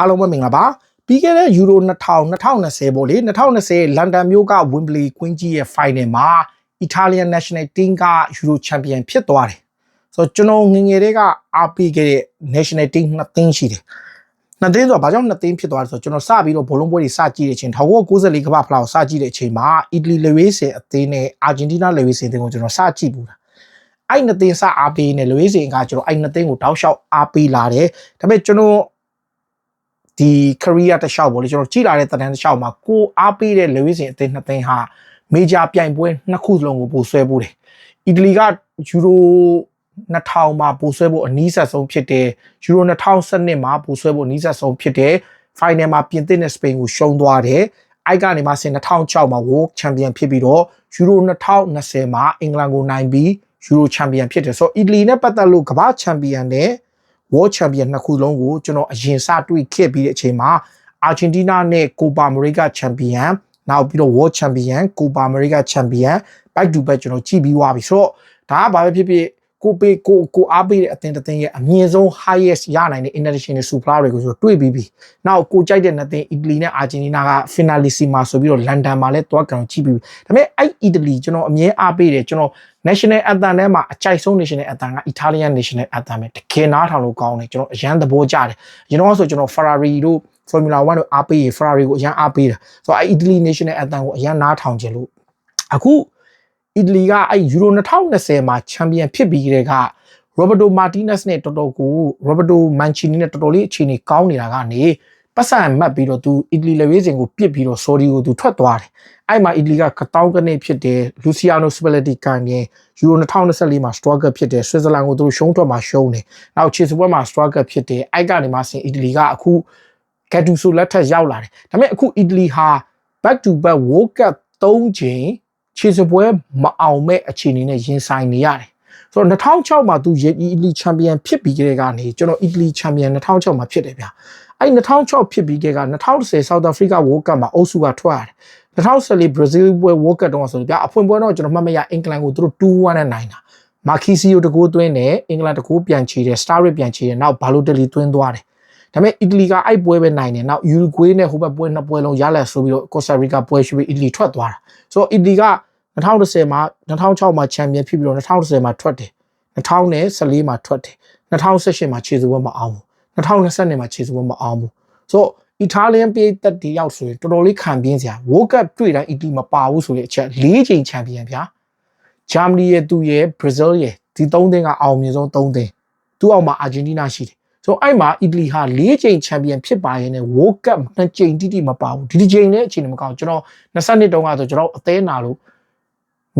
အားလုံးပဲမင်္ဂလာပါပြီးခဲ့တဲ့ယူရို2000 2020ပေါ့လေ2020လန်ဒန်မြို့ကဝင်ဘလီကွင်းကြီးရဲ့ final မှာ Italian National Team ကယူရိုချန်ပီယံဖြစ်သွားတယ်ဆိုတော့ကျွန်တော်ငယ်ငယ်လေးကအားပေးခဲ့တဲ့ National Team နှစ်သင်းရှိတယ်နှစ်သင်းဆိုတော့ဘာကြောင့်နှစ်သင်းဖြစ်သွားလဲဆိုတော့ကျွန်တော်စပြီးတော့ဘောလုံးပွဲတွေစကြည့်တဲ့အချိန်1994ကမ္ဘာဖလားကိုစကြည့်တဲ့အချိန်မှာအီတလီလေဝေးစင်အသင်းနဲ့အာဂျင်တီးနားလေဝေးစင်အသင်းကိုကျွန်တော်စကြည့်ဘူးလားအဲ့နှစ်သင်းစအားပေးနေလေဝေးစင်ကကျွန်တော်အဲ့နှစ်သင်းကိုတောက်လျှောက်အားပေးလာတယ်ဒါပေမဲ့ကျွန်တော် ဒီ career တစ်လျှောက်ပေါ့လေကျွန်တော်ကြည့်လာတဲ့တန်းတစ်လျှောက်မှာကိုအားပေးတဲ့လေဝေးစင်အသင်းနှစ်သင်းဟာမေဂျာပြိုင်ပွဲနှစ်ခုစလုံးကိုပို့ဆွဲပို့တယ်အီတလီကယူရို2000မှာပို့ဆွဲဖို့အနည်းဆက်ဆုံးဖြစ်တယ်ယူရို2012မှာပို့ဆွဲဖို့အနည်းဆက်ဆုံးဖြစ်တယ်ဖိုင်နယ်မှာပြင်သစ်နဲ့စပိန်ကိုရှုံးသွားတယ်အိုက်ကနေမှဆင်2006မှာ World Champion ဖြစ်ပြီးတော့ယူရို2020မှာအင်္ဂလန်ကိုနိုင်ပြီးယူရိုချန်ပီယံဖြစ်တယ်ဆိုတော့အီတလီနဲ့ပတ်သက်လို့ကမ္ဘာချန်ပီယံနဲ့ World Champion နှစ်ခုလုံးကိုကျွန်တော်အရင်စတွေ့ခဲ့ပြီးတဲ့အချိန်မှာအာဂျင်တီးနားနဲ့ကိုပါအမေရိကချန်ပီယံနောက်ပြီးတော့ World Champion ကိုပါအမေရိကချန်ပီယံ back to back ကျွန်တော်ကြည့်ပြီးသွားပြီဆိုတော့ဒါကဘာပဲဖြစ်ဖြစ် ကိုပေးကိုကိုအားပေးတဲ့အသင်းတစ်သင်းရဲ့အမြင့်ဆုံး highest ရနိုင်တဲ့ international super တွေကိုဆိုတွေ့ပြီးပြီ။နောက်ကိုကြိုက်တဲ့နှစ်သင်းအီတလီနဲ့အာဂျင်တီးနားက finalissima ဆိုပြီးတော့လန်ဒန်မှာလည်းတွားကန်ကြည့်ပြီးပြီ။ဒါပေမဲ့အဲ့အီတလီကျွန်တော်အမြဲအားပေးတယ်ကျွန်တော် national anthem ထဲမှာအကြိုက်ဆုံး national anthem က Italian national anthem ပဲတကယ်နားထောင်လို့ကောင်းတယ်ကျွန်တော်အရန်သဘောကျတယ်။ကျွန်တော်ဆိုကျွန်တော် Ferrari တို့ Formula 1တို့အားပေးရ Ferrari ကိုအရန်အားပေးတယ်။ဆိုတော့အဲ့ Italy national anthem ကိုအရန်နားထောင်ခြင်းလို့အခု အီတလီကအဲ့ယူရို2020မှာချန်ပီယံဖြစ်ပြီးတဲ့ကရောဘတ်တိုမာတီနက်စ်နဲ့တော်တော်ကိုရောဘတ်တိုမန်ချီနီနဲ့တော်တော်လေးအခြေအနေကောင်းနေတာကနေပတ်စံမှတ်ပြီးတော့သူအီတလီလေဝေးစဉ်ကိုပြစ်ပြီးတော့ဆော်ဒီကိုသူထွက်သွားတယ်အဲ့မှာအီတလီကကတောင်းကနေဖြစ်တယ်လူစီယာနိုစပလက်တီကန်ရင်ယူရို2024မှာ struggle ဖြစ်တယ်ဆွစ်ဇာလန်ကိုသူတို့ရှုံးထွက်မှာရှုံးတယ်နောက်ချီစပွဲမှာ struggle ဖြစ်တယ်အဲ့ကနေမှဆင်အီတလီကအခုကက်တူဆိုလက်ထက်ရောက်လာတယ်ဒါပေမဲ့အခုအီတလီဟာ back to back world cup 3ချိန် ခြေစပွဲမအောင်မဲ့အခြေအနေနဲ့ရင်ဆိုင်နေရတယ်ဆိုတော့2006မှာသူအီတလီချန်ပီယံဖြစ်ပြီးကြတဲ့ကနေကျွန်တော်အီတလီချန်ပီယံ2006မှာဖြစ်တယ်ဗျာအဲ့2006ဖြစ်ပြီးကြက2010 South Africa World Cup မှာအုပ်စုကထွက်ရတယ်2014 Brazil World Cup တော့ဆိုဗျာအဖွင့်ပွဲတော့ကျွန်တော်မှတ်မရအင်္ဂလန်ကိုသူတို့2-1နဲ့နိုင်တာမာခီစီယိုတကိုးသွင်းတယ်အင်္ဂလန်တကိုးပြန်ချီတယ်စတာရစ်ပြန်ချီတယ်နောက်ဘာလိုတလီသွင်းသွားတယ် ဒါပေမဲ့အီတလီကအဲ့ပွဲပဲနိုင်တယ်နောက်ယူရူဂွေးနဲ့ဟိုဘက်ပွဲနှစ်ပွဲလုံးရလက်ဆိုပြီးတော့ကော်စတာရီကာပွဲရှိပြီးအီတလီထွက်သွားတာဆိုတော့အီတလီက2010မှာ2006မှာချန်ပီယံဖြစ်ပြီးတော့2010မှာထွက်တယ်2014မှာထွက်တယ်2018မှာခြေစပွဲမအောင်ဘူး2020မှာခြေစပွဲမအောင်ဘူးဆိုတော့အီတာလီယန်ပြည်သက်တယောက်ဆိုရင်တော်တော်လေးခံပြင်းစရာ World Cup တွေ့တိုင်းအီတလီမပါဘူးဆိုတဲ့အချက်၄ချိန်ချန်ပီယံဗျာဂျာမနီရဲ့သူရဲ့ဘရာဇီးရဲ့ဒီ၃သင်းကအောင်မြင်ဆုံး၃သင်းသူ့အောက်မှာအာဂျင်တီးနားရှိတယ် ဆိုတော့အဲ့မှာအီတလီဟာ၄ချိန်ချန်ပီယံဖြစ်ပါရဲ့နဲ့ World Cup နှစ်ချိန်တိတိမပါဘူးဒီဒီချိန်နဲ့အချိန်မကောင်းကျွန်တော်20နှစ်တုန်းကဆိုကျွန်တော်အသေးနာလို့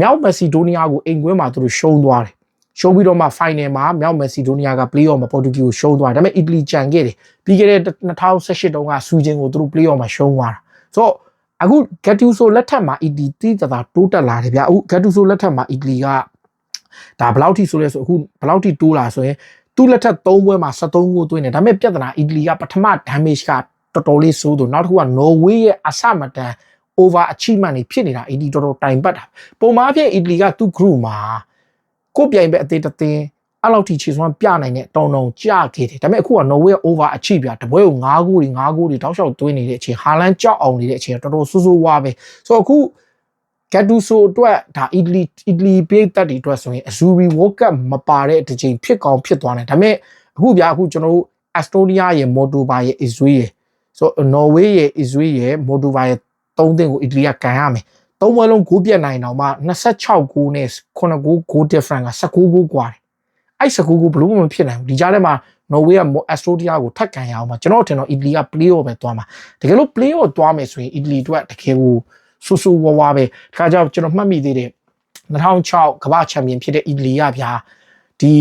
မြောက်မက်ဆီဒိုနီးယားကိုအိမ်ကွင်းမှာသူတို့ရှုံးသွားတယ်ရှုံးပြီးတော့မှ final မှာမြောက်မက်ဆီဒိုနီးယားက play-off မှာပေါ်တူဂီကိုရှုံးသွားတယ်ဒါပေမဲ့အီတလီကြံခဲ့တယ်ပြီးခဲ့တဲ့2018တုန်းကဆူဂျင်ကိုသူတို့ play-off မှာရှုံးသွားတာဆိုတော့အခု Gattuso လက်ထက်မှာအီတလီတိတသာတိုးတက်လာတယ်ဗျအခု Gattuso လက်ထက်မှာအီတလီကဒါဘယ်လောက်ထိဆိုလဲဆိုအခုဘယ်လောက်ထိတိုးလာဆိုရင် သူ့လက်ထက်3ပွဲမှာ73ကိုသွင်းတယ်ဒါပေမဲ့ပြဿနာအီတလီကပထမ damage ကတော်တော်လေးဆိုးတော့နောက်တစ်ခုက Norway ရဲ့အဆမတန် over achievement တွေဖြစ်နေတာအီတလီတော်တော်တိုင်ပတ်တာပုံမှန်အဖြစ်အီတလီကသူ့ group မှာကိုပြိုင်ပဲအသေးတသင်းအဲ့လောက်ထိခြေစွမ်းပြနိုင်တဲ့တောင်တောင်ကြခဲ့တယ်ဒါပေမဲ့အခုက Norway over achieve ပြတပွဲကို9ဂိုးတွေ9ဂိုးတွေတောက်လျှောက်သွင်းနေတဲ့အချိန်ဟာလန်ကြောက်အောင်နေတဲ့အချိန်တော်တော်ဆိုးဆိုးဝါးပဲဆိုတော့အခု Gattuso အတွက်ဒါအီတလီအီတလီပြည်သက်တွေအတွက်ဆိုရင် Azuri World Cup မပါတဲ့တစ်ချိန်ဖြစ်ကောင်းဖြစ်သွားတယ်ဒါပေမဲ့အခုဗျာအခုကျွန်တော်တို့ Estonia ရဲ့ Moldova ရဲ့ Israel ရဲ့ဆိုတော့ Norway ရဲ့ Israel ရဲ့ Moldova ရဲ့၃သင်းကိုအီတလီကကန်ရမယ်သုံးပွဲလုံးဂိုးပြတ်နိုင်တော့မှ26ဂိုးနဲ့9ဂိုးဂိုး different က19ဂိုးกว่าတယ်အဲ့19ဂိုးဘလို့မဖြစ်နိုင်ဘူးဒီကြားထဲမှာ Norway က Astoria ကိုထပ်ကန်ရအောင်မှာကျွန်တော်ထင်တော့ Italy က play-off ပဲသွားမှာတကယ်လို့ play-off သွားမယ်ဆိုရင် Italy အတွက်တကယ်ကို ဆူဆူဝါးဝါပဲဒါကြောင့်ကျွန်တော်မှတ်မိသေးတယ်2006ကမ္ဘာချန်ပီယံဖြစ်တဲ့ Italy ကဗျာဒီ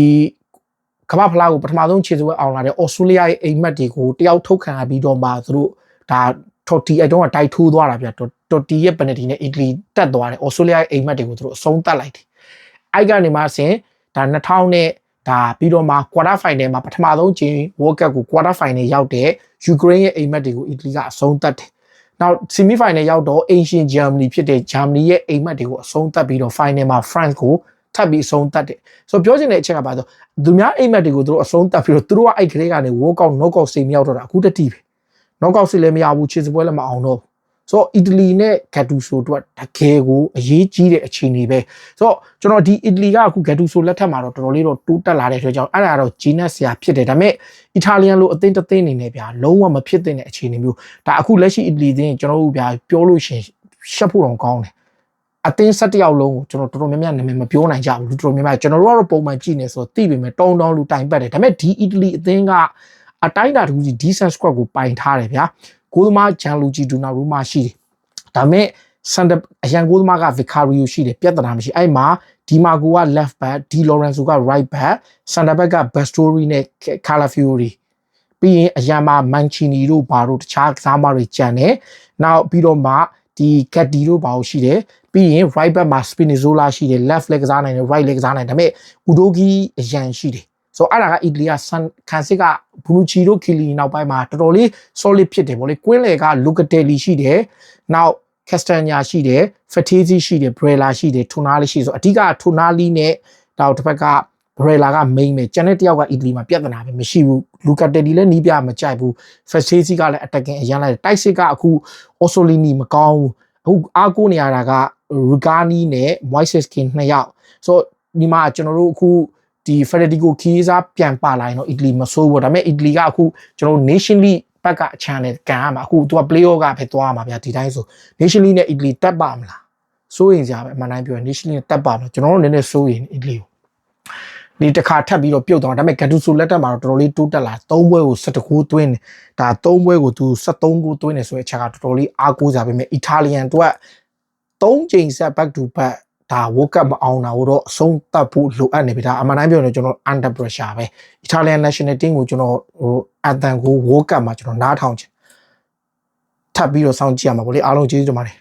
ကမ္ဘာဖလားကိုပထမဆုံးခြေစွဲအောင်လာတဲ့ Australia ရဲ့အိမ်မက်တွေကိုတယောက်ထုတ်ခံရပြီးတော့မှသူတို့ဒါတော်တီအဲ့တုန်းကတိုက်ထိုးသွားတာဗျတော်တီရဲ့ပနတီနဲ့အီတလီတက်သွားတယ်ဩစတြေးလျရဲ့အိမ်မက်တွေကိုသူတို့အဆုံးသတ်လိုက်တယ်အဲ့ကနေမှဆင်ဒါ2000နဲ့ဒါပြီးတော့မှ quarter final မှာပထမဆုံးချိန် World Cup ကို quarter final ရောက်တဲ့ယူကရိန်းရဲ့အိမ်မက်တွေကိုအီတလီကအဆုံးသတ်တယ် နောက် semi final ရောက်တော့ Asian Germany ဖြစ်တဲ့ Germany ရဲ့အိမ်မက်တွေကိုအဆုံးသတ်ပြီးတော့ final မှာ France ကိုထပ်ပြီးအဆုံးသတ်တယ်ဆိုတော့ပြောချင်တဲ့အချက်ကပါဆိုသူများအိမ်မက်တွေကိုသူတို့အဆုံးသတ်ပြီးတော့သူတို့ကအဲ့ကလေးကနေ workout knockout စိတ်မြောက်တော့တာအခုတတိပဲနော့ကောက်စစ်လည်းမရဘူးခြေစပွဲလည်းမအောင်တော့ဘူး ဆိုတော့အီတလီနဲ့ဂတ်တူဆိုတို့ကတကယ်ကိုအရေးကြီးတဲ့အခြေအနေပဲဆိုတော့ကျွန်တော်ဒီအီတလီကအခုဂတ်တူဆိုလက်ထက်မှာတော့တော်တော်လေးတော့တိုးတက်လာတဲ့အတွက်ကြောင့်အဲ့ဒါတော့ဂျီနက်ဆရာဖြစ်တယ်ဒါပေမဲ့အီတာလီယန်လိုအသင်းတစ်သင်းအနေနဲ့ဗျာလုံးဝမဖြစ်သင့်တဲ့အခြေအနေမျိုးဒါအခုလက်ရှိအီတလီသင်းကျွန်တော်တို့ဗျာပြောလို့ရှိရင်ရှက်ဖို့တော့ကောင်းတယ်အသင်း၁၁ယောက်လုံးကိုကျွန်တော်တော်တော်များများနာမည်မပြောနိုင်ကြဘူးလူတော်တော်များများကျွန်တော်တို့ကတော့ပုံမှန်ကြည့်နေဆိုတော့သိပေမဲ့တောင်းတောင်းလူတိုင်ပတ်တယ်ဒါပေမဲ့ဒီအီတလီအသင်းကအတိုင်းတာတစ်ခုစီ decent squad ကိုပိုင်ထားတယ်ဗျာ ကိုသမားဂျန်လူဂျီဒူနာရူမာရှိတယ်ဒါပေမဲ့စန်ဒအရန်ကိုသမားက Vicario ရှိတယ်ပြဿနာမရှိအဲ့မှာဒီမာကိုက left back ဒီလော်ရန်ဆိုက right back စန်ဒဘက်က Bastori နဲ့ Calafiori ပြီးရင်အရန်မှာမန်ချီနီတို့ဘာတို့တခြားကစားမတွေကြံတယ်နောက်ပြီးတော့မှဒီကက်တီတို့ဘာလို့ရှိတယ်ပြီးရင် right back မှာ Spinazzola ရှိတယ် left leg ကစားနိုင်တယ် right leg ကစားနိုင်တယ်ဒါပေမဲ့ဥဒိုဂီအရန်ရှိတယ် ဆိုတော့အဲ့ဒါကအီတလီကဆန်ခန်စစ်ကဘူလူချီတို့ခီလီနောက်ပိုင်းမှာတော်တော်လေး solid ဖြစ်တယ်ဗောလေကွင်းလေက Locatelli ရှိတယ်နောက် Castagna ရှိတယ် Fatezi ရှိတယ် Brella ရှိတယ် Tonali ရှိဆိုအဓိက Tonali နဲ့တော့တစ်ဖက်က Brella က main ပဲကျန်တဲ့တယောက်ကအီတလီမှာပြဿနာပဲမရှိဘူး Locatelli လည်းနီးပြမကြိုက်ဘူး Fatezi ကလည်း attacking အရင်လိုက်တယ်တိုက်စစ်ကအခု Ossolini မကောင်းဘူးအခုအားကိုးနေရတာက Rugani နဲ့ Moises King နှစ်ယောက်ဆိုတော့ဒီမှာကျွန်တော်တို့အခု ဒီ Federico Chiesa ပြန်ပါလာရင်တော့အီတလီမဆိုးဘူးဒါပေမဲ့အီတလီကအခုကျွန်တော်တို့ Nation League ဘက်က channel ကန်ရမှာအခုသူက playoff ကပဲသွားမှာဗျာဒီတိုင်းဆို Nation League နဲ့အီတလီတက်ပါမလားစိုးရင်ကြပဲအမှန်တိုင်းပြောရင် Nation League နဲ့တက်ပါတော့ကျွန်တော်တို့နည်းနည်းစိုးရင်အီတလီကိုဒီတစ်ခါထပ်ပြီးတော့ပြုတ်သွားဒါပေမဲ့ဂတ်တူဆိုလက်တက်မှာတော့တော်တော်လေးတိုးတက်လာ၃ပွဲကို17ဂိုးသွင်းတယ်ဒါ၃ပွဲကိုသူ73ဂိုးသွင်းတယ်ဆိုတဲ့အချက်ကတော်တော်လေးအားကိုးစားပေမဲ့ Italian တို့က၃ချိန်ဆက် back to back ဒါ World Cup မအောင်တာတော့အဆုံးသတ်ဖို့လိုအပ်နေပြီဒါအမှန်တိုင်းပြောရင်ကျွန်တော် under pressure ပဲ Italian national team ကိုကျွန်တော်ဟိုအတန်ကို World Cup မှာကျွန်တော်နားထောင်ချင်ထပ်ပြီးတော့စောင့်ကြည့်ရမှာပေါ့လေအားလုံးကျေးဇူးတင်ပါတယ်